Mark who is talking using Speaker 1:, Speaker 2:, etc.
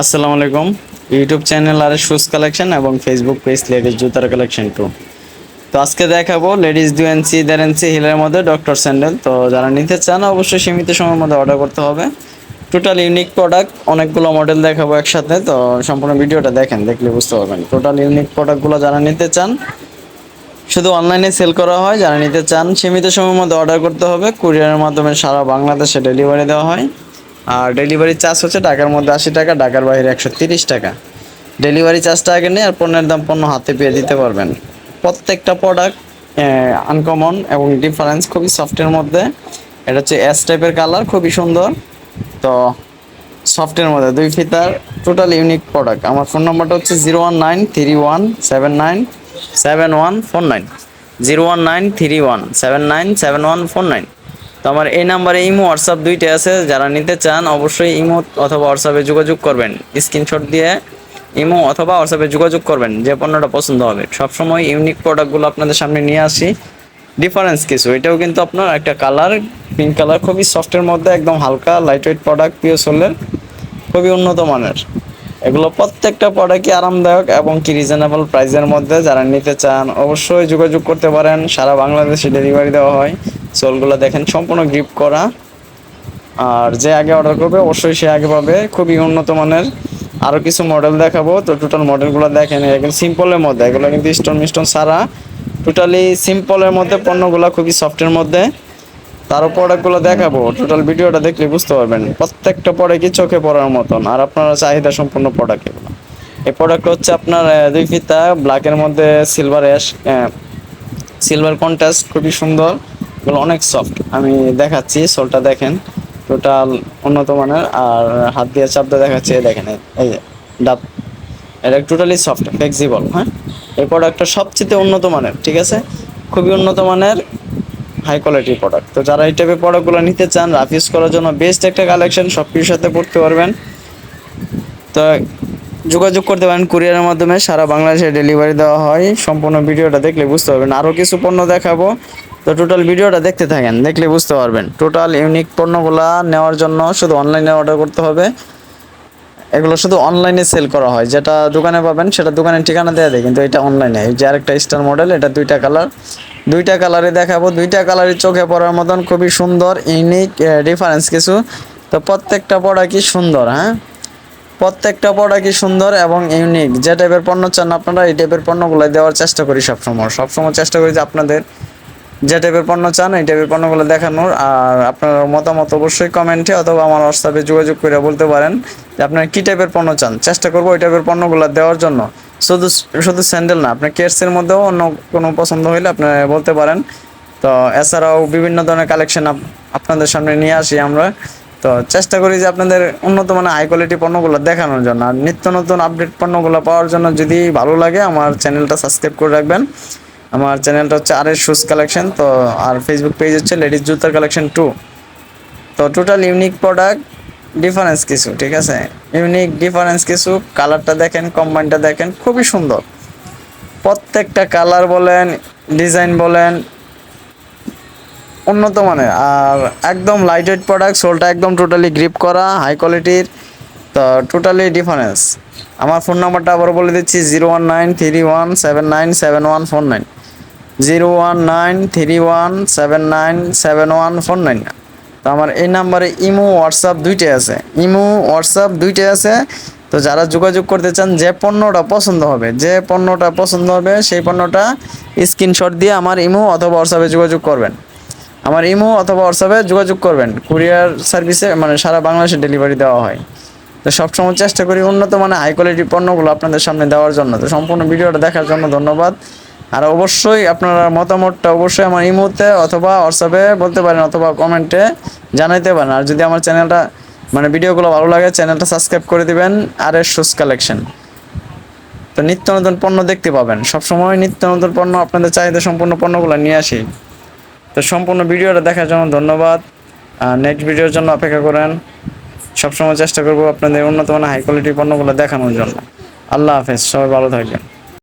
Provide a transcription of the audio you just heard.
Speaker 1: আসসালামু আলাইকুম। YouTube channel আর শুজ কালেকশন এবং ফেসবুক পেজ লেডিস জুতার কালেকশন টু তো আজকে দেখাবো লেডিস দু এনসি দেড় এনসি হিলের মধ্যে ডক্টর স্যান্ডেল তো যারা নিতে চান, অবশ্যই সীমিত সময়ের মধ্যে অর্ডার করতে হবে। টোটাল ইউনিক প্রোডাক্ট অনেকগুলো মডেল দেখাবো একসাথে। তো সম্পূর্ণ ভিডিওটা দেখেন, দেখলে বুঝতে পারবেন। টোটাল ইউনিক প্রোডাক্টগুলো যারা নিতে চান, শুধু অনলাইনে সেল করা হয়। যারা নিতে চান, সীমিত সময়ের মধ্যে অর্ডার করতে হবে। কুরিয়ারের মাধ্যমে সারা বাংলাদেশে ডেলিভারি দেওয়া হয়। আর ডেলিভারি চার্জ হচ্ছে টাকার মধ্যে আশি টাকা, ঢাকার বাইরে একশো তিরিশ টাকা। ডেলিভারি চার্জটা আগে নেই আর পণ্যের দাম পণ্য হাতে পেয়ে দিতে পারবেন। প্রত্যেকটা প্রোডাক্ট আনকমন এবং ডিফারেন্স খুবই সফটের মধ্যে। এটা হচ্ছে এস টাইপের কালার খুবই সুন্দর। তো সফটের মধ্যে দুই ফিতার টোটাল ইউনিক প্রোডাক্ট আমার ফোন নাম্বারটা হচ্ছে zero one nine three one seven nine seven one four nine zero one nine three one seven nine seven one four nine তো আমার এই নাম্বারে ইমো হোয়াটসঅ্যাপ দুইটা আছে। যারা নিতে চান, অবশ্যই ইমো অথবা হোয়াটসঅ্যাপে যোগাযোগ করবেন। স্ক্রিনশট দিয়ে ইমো অথবা হোয়াটসঅ্যাপে যোগাযোগ করবেন, যে পণ্যটা পছন্দ হবে। সবসময় ইউনিক প্রোডাক্টগুলো আপনাদের সামনে নিয়ে আসি। ডিফারেন্স কিছু, এটাও কিন্তু আপনার একটা কালার পিঙ্ক কালার খুবই সফটের মধ্যে, একদম হালকা লাইট ওয়েট প্রোডাক্ট পিও সোলের খুবই উন্নত মানের। এগুলো প্রত্যেকটা প্রোডাক্টই আরামদায়ক এবং কি রিজনেবল প্রাইসের মধ্যে। যারা নিতে চান, অবশ্যই যোগাযোগ করতে পারেন। সারা বাংলাদেশে ডেলিভারি দেওয়া হয়। সোলগুলো দেখেন, সম্পূর্ণ গ্রিপ করা। আর যে আগে অর্ডার করবে, অবশ্যই সে আগে পাবে। খুবই উন্নত মানের আরও কিছু মডেল দেখাবো। তো টোটাল মডেলগুলো দেখেন এগুলো সিম্পলের মধ্যে। এগুলো কিন্তু স্টোন মিস্টোন ছাড়া। টোটালি সিম্পলের মধ্যে, পণ্যগুলো খুবই সফটের মধ্যে। তারও প্রোডাক্টগুলো দেখাবো। টোটাল ভিডিওটা দেখলে বুঝতে পারবেন। প্রত্যেকটা প্রোডাক্টই চোখে পড়ার মতন। আর আপনারা চাহিদা সম্পূর্ণ প্রোডাক্ট এগুলো। এই প্রোডাক্ট হচ্ছে আপনার দুই ফিতা ব্ল্যাকের মধ্যে সিলভার অ্যাশ সিলভার কন্ট্রাস্ট খুবই সুন্দর। এগুলো অনেক সফট আমি দেখাচ্ছি, সোলটা দেখেন। টোটাল উন্নত মানের, আর হাত দিয়ে চাপ দিয়ে দেখাচ্ছি দেখেন, এই যে, ডাব। এটা টোটালি সফট ফ্লেক্সিবল হ্যাঁ? এই প্রোডাক্টটা সবচেয়ে উন্নত মানের, ঠিক আছে? খুবই উন্নত মানের হাই কোয়ালিটির প্রোডাক্ট তো যারা এই টাইপের প্রোডাক্টগুলো নিতে চান রাফ ইউজ করার জন্য বেস্ট একটা কালেকশন সব কিছুর সাথে পড়তে পারবেন। তো যোগাযোগ করতে পারেন কুরিয়ারের মাধ্যমে, সারা বাংলাদেশে ডেলিভারি দেওয়া হয়। সম্পূর্ণ ভিডিওটা দেখলে বুঝতে পারবেন। আরও কিছু পণ্য দেখাবো। তো টোটাল ভিডিওটা দেখতে থাকেন, দেখলে বুঝতে পারবেন। টোটাল ইউনিক পণ্যগুলা নেওয়ার জন্য শুধু অনলাইনে অর্ডার করতে হবে। এগুলো শুধু অনলাইনে সেল করা হয়। যেটা দোকানে পাবেন, সেটা দোকানের ঠিকানা দেওয়া দেয়, কিন্তু এটা অনলাইনে যে আরেকটা স্টার মডেল এটা দুইটা কালার দুইটা কালারে দেখাবো। দুইটা কালারই চোখে পড়ার মতন খুবই সুন্দর ইউনিক ডিফারেন্স কিছু। তো প্রত্যেকটা প্রোডাক্টই সুন্দর হ্যাঁ? প্রত্যেকটা প্রোডাক্টই সুন্দর এবং ইউনিক যে টাইপের পণ্য চান আপনারা, এই টাইপের পণ্যগুলো দেওয়ার চেষ্টা করি সবসময়। সবসময় চেষ্টা করি যে আপনাদের যে টাইপের পণ্য চান, এই টাইপের পণ্যগুলো দেখানোর, আর আপনার মতামত অবশ্যই কমেন্টে অথবা আমার হোয়াটসঅ্যাপে যোগাযোগ করে বলতে পারেন যে আপনারা কী টাইপের পণ্য চান। চেষ্টা করব ওই টাইপের পণ্যগুলো দেওয়ার জন্য। শুধু শুধু স্যান্ডেল না, আপনার কেয়ারসের মধ্যেও অন্য কোনো পছন্দ হইলে আপনারা বলতে পারেন। তো এছাড়াও বিভিন্ন ধরনের কালেকশন আপনাদের সামনে নিয়ে আসি আমরা। তো চেষ্টা করি যে আপনাদের উন্নত মানের হাই কোয়ালিটি পণ্যগুলো দেখানোর জন্য। আর নিত্য নতুন আপডেট পণ্যগুলো পাওয়ার জন্য যদি ভালো লাগে, আমার চ্যানেলটা সাবস্ক্রাইব করে রাখবেন। আমার চ্যানেলটা হচ্ছে আর এস শুজ কালেকশন তো আর ফেসবুক পেজ হচ্ছে লেডিস জুতার কালেকশন টু তো টোটাল ইউনিক প্রোডাক্ট ডিফারেন্স কিছু, ঠিক আছে? ইউনিক ডিফারেন্স কিছু কালারটা দেখেন কম্বাইনটা দেখেন, খুবই সুন্দর। প্রত্যেকটা কালার বলেন ডিজাইন বলেন, উন্নত মানের। আর একদম লাইট ওয়েট প্রোডাক্ট সোলটা একদম টোটালি গ্রিপ করা হাই কোয়ালিটির তো টোটালি ডিফারেন্স আমার ফোন নাম্বারটা আবার বলে দিচ্ছি zero one nine three one seven nine seven one four nine zero one nine three one seven nine seven one four nine. তো আমার এই নাম্বারে ইমো, হোয়াটসঅ্যাপ দুইটাই আছে। ইমো, হোয়াটসঅ্যাপ দুইটাই আছে। তো যারা যোগাযোগ করতে চান, যে পণ্যটা পছন্দ হবে, যে পণ্যটা পছন্দ হবে, সেই পণ্যটা স্ক্রিনশট দিয়ে আমার ইমো অথবা হোয়াটসঅ্যাপে যোগাযোগ করবেন। আমার ইমো অথবা হোয়াটসঅ্যাপে যোগাযোগ করবেন। কুরিয়ার সার্ভিসে মানে সারা বাংলাদেশে ডেলিভারি দেওয়া হয়। তো সবসময় চেষ্টা করি উন্নত মানের হাই কোয়ালিটি পণ্যগুলো আপনাদের সামনে দেওয়ার জন্য। তো সম্পূর্ণ ভিডিওটা দেখার জন্য ধন্যবাদ। আর অবশ্যই আপনারা মতামতটা অবশ্যই আমার ইমোতে অথবা হোয়াটসঅ্যাপে বলতে পারেন অথবা কমেন্টে জানাইতে পারেন। আর যদি আমার চ্যানেলটা মানে ভিডিওগুলো ভালো লাগে, চ্যানেলটা সাবস্ক্রাইব করে দিবেন। আর এর শুজ কালেকশন। তো নিত্য নতুন পণ্য দেখতে পাবেন। সবসময় নিত্য নতুন পণ্য, আপনাদের চাহিদা সম্পূর্ণ পণ্যগুলো নিয়ে আসি। তো সম্পূর্ণ ভিডিওটা দেখার জন্য ধন্যবাদ। নেক্সট ভিডিওর জন্য অপেক্ষা করেন। সবসময় চেষ্টা করব আপনাদের উন্নত মানের হাই কোয়ালিটি পণ্যগুলো দেখানোর জন্য। আল্লাহ হাফেজ। সবাই ভালো থাকবেন।